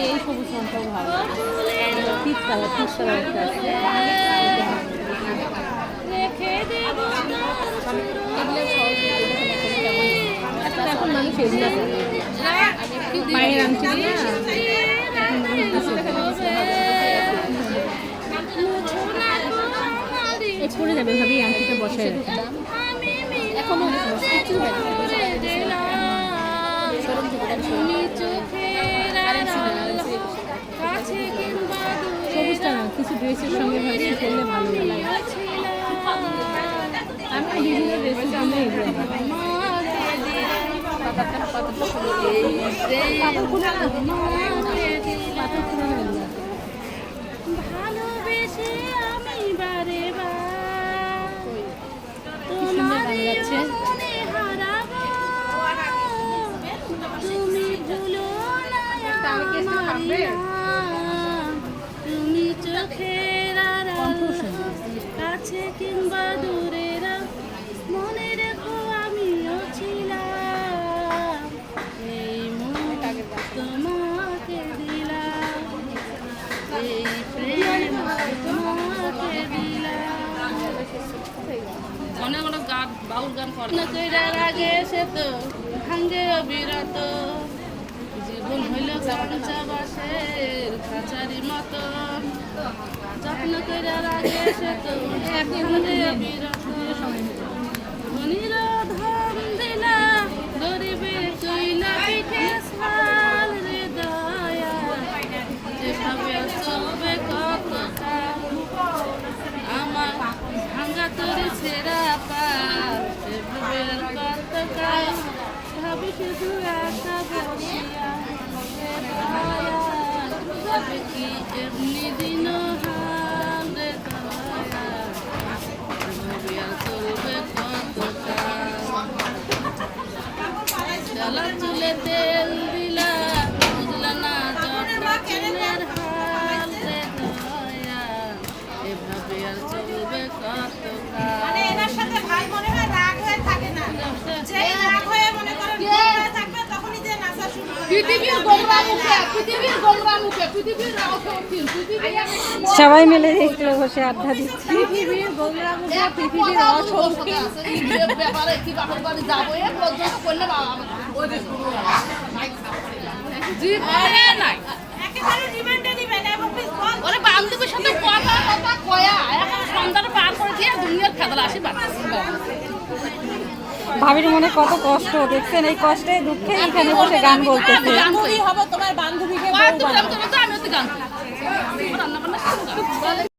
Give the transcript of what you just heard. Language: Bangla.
এই সবুজ রংটাও ভালো পিচ কালার পিচ কালার একটা আছে এখন মানুষ ভাবি আংটিটা রাখি এখনও ড্রেসের সঙ্গে ভাবছি করলে ভালো লাগে। আমি বিভিন্ন ড্রেসের সঙ্গে এগুলো। ভালোবেসে আমি বারে মনে হারাবো। তুমি ভুলো না চোখের। কাছে কিংবা দূরের মনে রেখো আমিও ছিলাম। এই তোমাকে দিলাম এই প্রেম তোমাকে দিলাম। অনেক অনেক গান বাউল গান করে আগে সে তো ভাঙ্গে অবিরত। জীবন হইল কাঁচা বাসের খাঁচারি মতো। যত্ন কইরার আগে সে তো ভাঙ্গে কি এমনি দিন হাল রে দয়া আর চলবে কত মানে এনার সাথে ভাই না যেই রাগ হয়ে মনে করেন পৃথিবীর গোমরা মুখে পৃথিবীর গোমরা মুখে পৃথিবীর অসৌখিন পৃথিবীর সবাই মিলে দেখল বসে আড্ডা দিচ্ছে। ভাবির মনে কত কষ্ট, দেখছেন এই কষ্টে দুঃখে এখানে বসে গান বান্ধবী হব, তোমার বান্ধবীকে রান্না বান্না।